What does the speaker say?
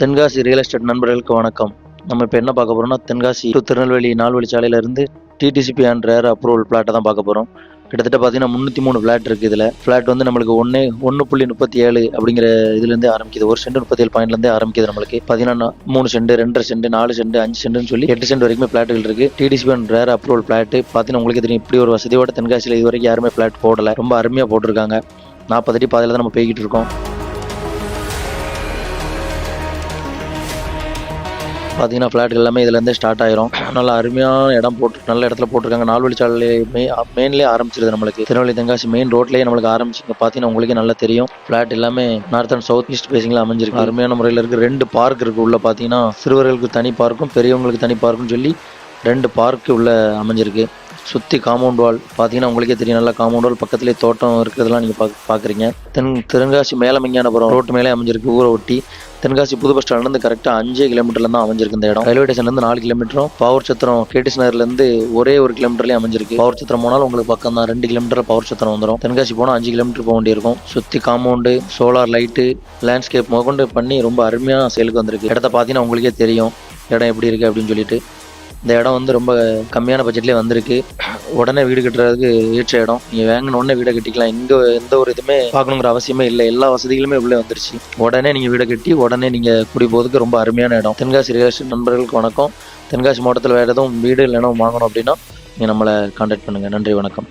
Tenkasi real estate நண்பர்களுக்கு வணக்கம். நம்ம இப்போ என்ன பார்க்க போகிறோம்னா தென்காசி to திருநெல்வேலி நால்வழி சாலையிலேருந்து டிடிசிபி அண்ட் ரேர் அப்ரூவல் பிளாட்டை தான் பார்க்க போகிறோம் கிட்டத்தட்ட பார்த்தீங்கன்னா முந்நூற்றி மூணு ஃப்ளாட் இருக்குது இதில். ஃப்ளாட் வந்து நம்மளுக்கு ஒன்று ஒன்று புள்ளி முப்பத்தி ஏழு அப்படிங்கிற இதுலேருந்தே ஆரம்பிக்குது. ஒரு சென்ட் முப்பத்தேழு பாயிண்ட்லேருந்து ஆரம்பிக்குது நம்மளுக்கு. பார்த்தீங்கன்னா மூணு சென்ட் ரெண்டரை சென்ட் நாலு சென்ட் அஞ்சு சென்ட்னு சொல்லி எட்டு சென்ட் வரைக்குமே ஃப்ளாட்டுகள் இருக்குது DTCP and RERA approval flat பார்த்தீங்கன்னா உங்களுக்கு தெரியும் இப்படி ஒரு வசதியோட தென்காசியில் இது வரைக்கும் யாருமே ஃப்ளாட் போடலை. ரொம்ப அருமையாக போட்டிருக்காங்க. நாற்பது அடி பாதையில் தான் நம்ம போய்கிட்டு இருக்கோம். பார்த்தீங்கன்னா ஃப்ளாட் எல்லாமே இதுலேருந்தே ஸ்டார்ட் ஆயிரும். நல்லா அருமையான இடம் போட்டு நல்ல இடத்துல போட்டிருக்காங்க. நால்வழி சாலை மெய் மெயின்லேயே ஆரம்பிச்சிருது நம்மளுக்கு. திருநெல்வேலி தென்காசி மெயின் ரோட்லேயே நம்மளுக்கு ஆரம்பிச்சிங்க பார்த்தீங்கன்னா உங்களுக்கே நல்லா தெரியும். ஃப்ளாட் எல்லாமே நார்த் அண்ட் சவுத் ஈஸ்ட் பேசிங்கில் அமைஞ்சிருக்கு. அருமையான முறையில் இருக்குது ரெண்டு பார்க் இருக்குது உள்ள பார்த்தீங்கன்னா சிறுவர்களுக்கு தனி பார்க்கும் பெரியவங்களுக்கு தனி பார்க்குன்னு சொல்லி ரெண்டு பார்க்கு உள்ள அமைஞ்சிருக்கு. சுற்றி காம்பவுண்ட் வால் பார்த்தீங்கன்னா உங்களுக்கே தெரியும் நல்லா காம்பவுண்ட் வால் பக்கத்துலேயே தோட்டம் இருக்கிறதெல்லாம் நீங்கள் பார்க்க பார்க்குறீங்க தென் தென்காசி மேலமெஞ்ஞானபுரம் ரோட்டு மேலே அமைஞ்சிருக்கு ஊரை ஒட்டி. தென்காசி புது பஸ் ஸ்டாண்ட்லேருந்து கரெக்டாக அஞ்சே கிலோமீட்டர்ல தான் அமைஞ்சிருக்கு இந்த இடம். ரயில்வே ஸ்டேஷன்லேருந்து நாலு கிலோமீட்டரும் பவர் சத்திரம் கேடிஸ் நகர்லேருந்து ஒரே ஒரு கிலோமீட்டர்லேயே அமைஞ்சிருக்கு. பவர் சத்திரம் போனாலும் உங்களுக்கு பக்கம் தான் ரெண்டு கிலோமீட்டர் பவர் சத்திரம் வந்துடும் தென்காசி போனால் அஞ்சு கிலோமீட்டர் போக வேண்டியிருக்கும். சுற்றி காம்பவுண்டு சோலார் லைட்டு லேண்ட்ஸ்கேப் முதற்கொண்டு பண்ணி ரொம்ப அருமையாக செயலுக்கு வந்திருக்கு. இடத்த பார்த்தீங்கன்னா உங்களுக்கே தெரியும். இடம் எப்படி இருக்குது அப்படின்னு சொல்லிட்டு. இந்த இடம் வந்து ரொம்ப கம்மியான பட்ஜெட்லேயே வந்திருக்கு. உடனே வீடு கட்டுறதுக்கு ஏற்ற இடம். நீங்கள் வேங்கின உடனே வீடை கட்டிக்கலாம். இங்கே எந்த ஒரு இதுவுமே பார்க்கணுங்கிற அவசியமே இல்லை. எல்லா வசதிகளுமே உள்ளே வந்துருச்சு. உடனே நீங்கள் வீடை கட்டி உடனே நீங்கள் குடி போகிறதுக்கு ரொம்ப அருமையான இடம். தென்காசி ரியல் எஸ்டேட் நண்பர்களுக்கு வணக்கம். தென்காசி மாவட்டத்தில் வேறு எதுவும் வீடு இல்லைனா வாங்கணும் அப்படின்னா நீங்கள் நம்மளை காண்டாக்ட் பண்ணுங்கள் நன்றி வணக்கம்.